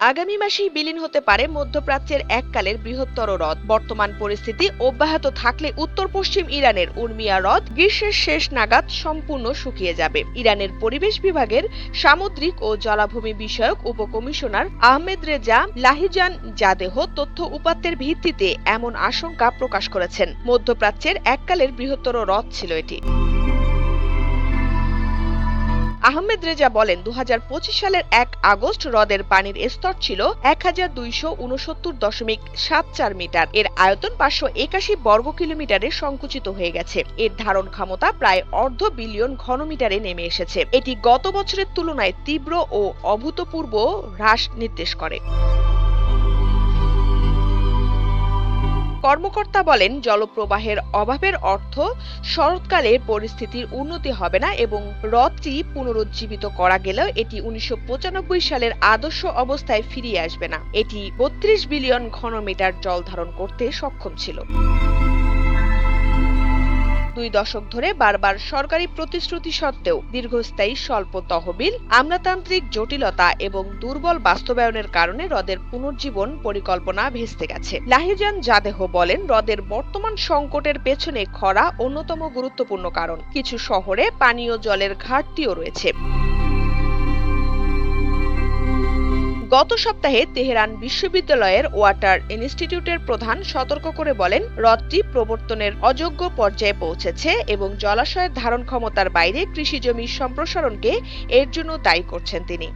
আগামী মাসেই বিলীন হতে পারে মধ্যপ্রাচ্যের এককালের বৃহত্তর হ্রদ। বর্তমান পরিস্থিতি অব্যাহত থাকলে উত্তর পশ্চিম ইরানের উর্মিয়া হ্রদ গ্রীষ্মের শেষ নাগাদ সম্পূর্ণ শুকিয়ে যাবে। ইরানের পরিবেশ বিভাগের সামুদ্রিক ও জলাভূমি বিষয়ক উপকমিশনার আহমেদ রেজা লাহিজান জাদেহ তথ্য উপাত্তের ভিত্তিতে এমন আশঙ্কা প্রকাশ করেছেন। মধ্যপ্রাচ্যের এককালের বৃহত্তর হ্রদ ছিল এটি। আহমেদ রেজা বলেন দু হাজার পঁচিশ সালের এক আগস্ট হ্রদের পানির স্তর ছিল এক হাজার দুইশো উনসত্তর দশমিক সাত চার মিটার। এর আয়তন পাঁচশো একাশি বর্গ কিলোমিটারে সংকুচিত হয়ে গেছে। এর ধারণ ক্ষমতা প্রায় অর্ধ বিলিয়ন ঘনমিটারে নেমে এসেছে। এটি গত বছরের তুলনায় তীব্র ও অভূতপূর্ব হ্রাস নির্দেশ করে। কর্মকর্তা বলেন, জলপ্রবাহের অভাবের অর্থ শরৎকালে পরিস্থিতির উন্নতি হবে না এবং হ্রদটি পুনরুজ্জীবিত করা গেলেও এটি উনিশশো পঁচানব্বই সালের আদর্শ অবস্থায় ফিরিয়ে আসবে না। এটি বত্রিশ বিলিয়ন ঘনমিটার জল ধারণ করতে সক্ষম ছিল। দুই দশক ধরে বারবার সরকারি প্রতিশ্রুতি সত্ত্বেও দীর্ঘস্থায়ী স্বল্প তহবিল, আমলাতান্ত্রিক জটিলতা এবং দুর্বল বাস্তবায়নের কারণে হ্রদের পুনর্জীবন পরিকল্পনা ভেস্তে গেছে। লাহিজান জাদেহ বলেন, হ্রদের বর্তমান সংকটের পেছনে খরা অন্যতম গুরুত্বপূর্ণ কারণ। কিছু শহরে পানীয় জলের ঘাটতিও রয়েছে। গত সপ্তাহে তেহরান বিশ্ববিদ্যালয়ের ওয়াটার ইনস্টিটিউটের প্রধান সতর্ক করে বলেন, হ্রদটি প্রবর্তনের অযোগ্য পর্যায়ে পৌঁছেছে এবং জলাশয়ের ধারণ ক্ষমতার বাইরে কৃষি কৃষিজমির সম্প্রসারণকে এর জন্য দায়ী করছেন তিনি।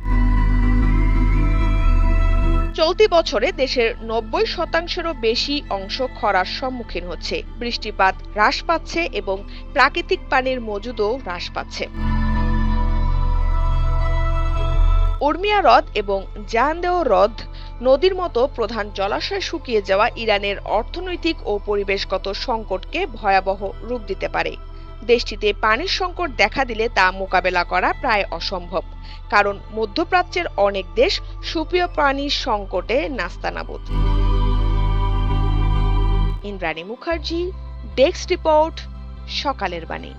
চলতি বছরে দেশের নব্বই শতাংশেরও বেশি অংশ খরার সম্মুখীন হচ্ছে। বৃষ্টিপাত হ্রাস পাচ্ছে এবং প্রাকৃতিক পানির মজুদও হ্রাস পাচ্ছে। উর্মিয়া হ্রদ এবং জাহানদেহ হ্রদ নদীর মতো প্রধান জলাশয় শুকিয়ে যাওয়া ইরানের অর্থনৈতিক ও পরিবেশগত সংকটকে ভয়াবহ রূপ দিতে পারে। দেশটিতে পানির সংকট দেখা দিলে তা মোকাবেলা করা প্রায় অসম্ভব, কারণ মধ্যপ্রাচ্যের অনেক দেশ সুপ্রিয় পানির সংকটে নাস্তানাবুদ। ইন্দ্রাণী মুখার্জি, ডেস্ক রিপোর্ট, সকালের বাণী।